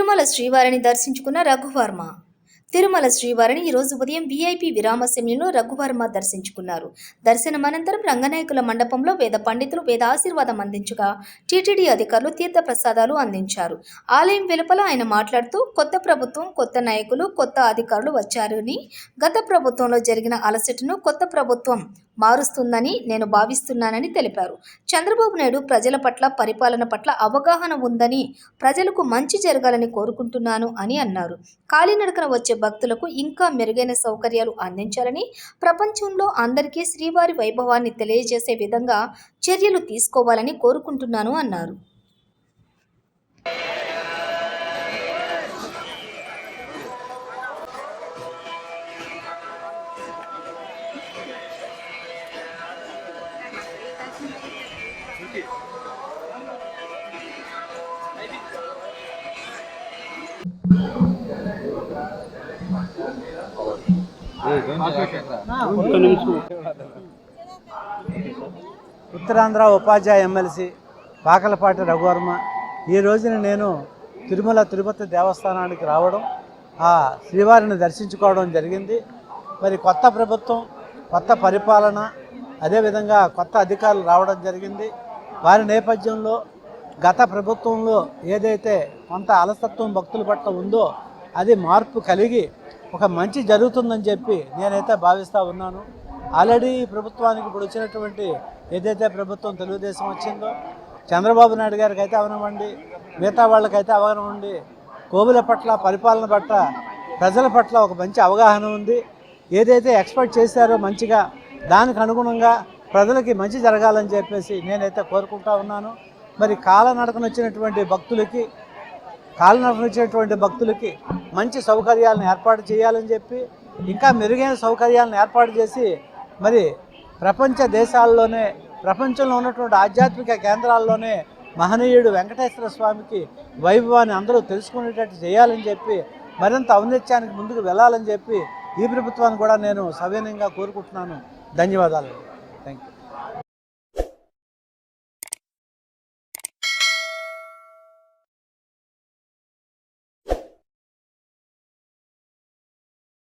తిరుమల శ్రీవారిని దర్శించుకున్న రఘువర్మ. తిరుమల శ్రీవారిని ఈరోజు ఉదయం వీఐపీ విరామ సమయంలో రఘువర్మ దర్శించుకున్నారు. దర్శనం అనంతరం రంగనాయకుల మండపంలో వేద పండితులు వేద ఆశీర్వాదం అందించగా టీటీడీ అధికారులు తీర్థ ప్రసాదాలు అందించారు. ఆలయం వెలుపల ఆయన మాట్లాడుతూ కొత్త ప్రభుత్వం కొత్త నాయకులు కొత్త అధికారులు వచ్చారని గత ప్రభుత్వంలో జరిగిన అలసటను కొత్త ప్రభుత్వం మారుస్తుందని నేను భావిస్తున్నానని తెలిపారు. చంద్రబాబు నాయుడు ప్రజల పట్ల పరిపాలన పట్ల అవగాహన ఉందని ప్రజలకు మంచి జరగాలని కోరుకుంటున్నాను అని అన్నారు. కాలినడకన వచ్చే భక్తులకు ఇంకా మెరుగైన సౌకర్యాలు అందించాలని ప్రపంచంలో అందరికీ శ్రీవారి వైభవాన్ని తెలియజేసే విధంగా చర్యలు తీసుకోవాలని కోరుకుంటున్నాను అన్నారు. ఉత్తరాంధ్ర ఉపాధ్యాయ ఎమ్మెల్సీ పాకలపాటి రఘువర్మ. ఈ రోజున నేను తిరుమల తిరుపతి దేవస్థానానికి రావడం ఆ శ్రీవారిని దర్శించుకోవడం జరిగింది. మరి కొత్త ప్రభుత్వం కొత్త పరిపాలన అదేవిధంగా కొత్త అధికారులు రావడం జరిగింది. వారి నేపథ్యంలో గత ప్రభుత్వంలో ఏదైతే కొంత అలసత్వం భక్తుల పట్ల ఉందో అది మార్పు కలిగి ఒక మంచి జరుగుతుందని చెప్పి నేనైతే భావిస్తూ ఉన్నాను. ఆల్రెడీ ప్రభుత్వానికి ఇప్పుడు వచ్చినటువంటి ఏదైతే ప్రభుత్వం తెలుగుదేశం వచ్చిందో చంద్రబాబు నాయుడు గారికి అయితే అవనవ్వండి మిగతా వాళ్ళకైతే అవగాహన ఉండి కోవిల పట్ల పరిపాలన పట్ల ప్రజల పట్ల ఒక మంచి అవగాహన ఉంది. ఏదైతే ఎక్స్పెక్ట్ చేశారో మంచిగా దానికి అనుగుణంగా ప్రజలకి మంచి జరగాలని చెప్పేసి నేనైతే కోరుకుంటా ఉన్నాను. మరి కాలనడకన వచ్చినటువంటి భక్తులకి కాలనడకన వచ్చినటువంటి భక్తులకి మంచి సౌకర్యాలను ఏర్పాటు చేయాలని చెప్పి ఇంకా మెరుగైన సౌకర్యాలను ఏర్పాటు చేసి మరి ప్రపంచ దేశాల్లోనే ప్రపంచంలో ఉన్నటువంటి ఆధ్యాత్మిక కేంద్రాల్లోనే మహనీయుడు వెంకటేశ్వర స్వామికి వైభవాన్ని అందరూ తెలుసుకునేటట్టు చేయాలని చెప్పి మరింత ఔన్నత్యానికి ముందుకు వెళ్ళాలని చెప్పి ఈ ప్రభుత్వాన్ని కూడా నేను సవినయంగా కోరుకుంటున్నాను. ధన్యవాదాలు.